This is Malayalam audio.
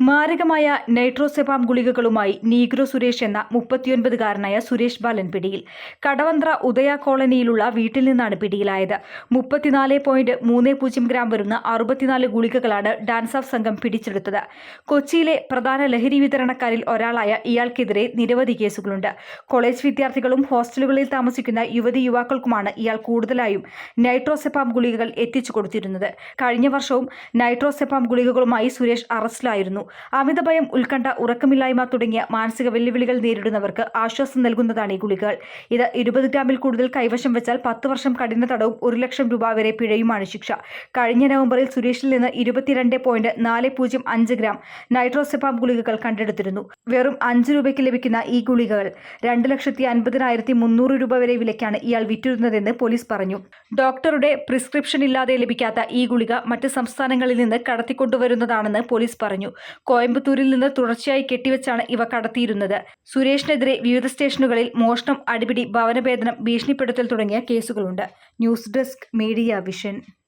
മാരകമായ നൈട്രോസെപാം ഗുളികകളുമായി നീഗ്രോ സുരേഷ് എന്ന മുപ്പത്തിയൊൻപതുകാരനായ സുരേഷ് ബാലൻ പിടിയിൽ. കടവന്ത്ര ഉദയ കോളനിയിലുള്ള വീട്ടിൽ നിന്നാണ് പിടിയിലായത്. മുപ്പത്തിനാല് പോയിന്റ് മൂന്ന് പൂജ്യം ഗ്രാം വരുന്ന അറുപത്തിനാല് ഗുളികകളാണ് ഡാൻസ് ഓഫ് സംഘം പിടിച്ചെടുത്തത്. കൊച്ചിയിലെ പ്രധാന ലഹരി വിതരണക്കാരിൽ ഒരാളായ ഇയാൾക്കെതിരെ നിരവധി കേസുകളുണ്ട്. കോളേജ് വിദ്യാർത്ഥികളും ഹോസ്റ്റലുകളിൽ താമസിക്കുന്ന യുവതി യുവാക്കൾക്കുമാണ് ഇയാൾ കൂടുതലായും നൈട്രോസെപാം ഗുളികകൾ എത്തിച്ചു കൊടുത്തിരുന്നത്. കഴിഞ്ഞ വർഷവും നൈട്രോസെപാം ഗുളികകളുമായി സുരേഷ് അറസ്റ്റിലായിരുന്നു. അമിതഭയം ഉത്കണ്ഠ ഉറക്കമില്ലായ്മ തുടങ്ങിയ മാനസിക വെല്ലുവിളികൾ നേരിടുന്നവർക്ക് ആശ്വാസം നൽകുന്നതാണ് ഈ ഗുളികകൾ. ഇത് ഇരുപത് ഗ്രാമിൽ കൂടുതൽ കൈവശം വെച്ചാൽ പത്ത് വർഷം കഠിന തടവും ഒരു ലക്ഷം രൂപ വരെ പിഴയുമാണ് ശിക്ഷ. കഴിഞ്ഞ നവംബറിൽ സുരേഷിൽ നിന്ന് ഇരുപത്തിരണ്ട് പോയിന്റ് നാല് പൂജ്യം അഞ്ച് ഗ്രാം നൈട്രോസെപാം ഗുളികകൾ കണ്ടെടുത്തിരുന്നു. വെറും അഞ്ച് രൂപയ്ക്ക് ലഭിക്കുന്ന ഈ ഗുളികകൾ രണ്ട് ലക്ഷത്തി അൻപതിനായിരത്തി മുന്നൂറ് രൂപ വരെ വിലയ്ക്കാണ് ഇയാൾ വിറ്റിരുന്നതെന്ന് പോലീസ് പറഞ്ഞു. ഡോക്ടറുടെ പ്രിസ്ക്രിപ്ഷൻ ഇല്ലാതെ ലഭിക്കാത്ത ഈ ഗുളിക മറ്റ് സംസ്ഥാനങ്ങളിൽ നിന്ന് കടത്തിക്കൊണ്ടുവരുന്നതാണെന്ന് പോലീസ് പറഞ്ഞു. കോയമ്പത്തൂരിൽ നിന്ന് തുടർച്ചയായി കെട്ടിവെച്ചാണ് ഇവ കടത്തിയിരുന്നത്. സുരേഷിനെതിരെ വിവിധ സ്റ്റേഷനുകളിൽ മോഷണം അടിപിടി ഭവനഭേദനം ഭീഷണിപ്പെടുത്തൽ തുടങ്ങിയ കേസുകളുണ്ട്. News desk Media Vision.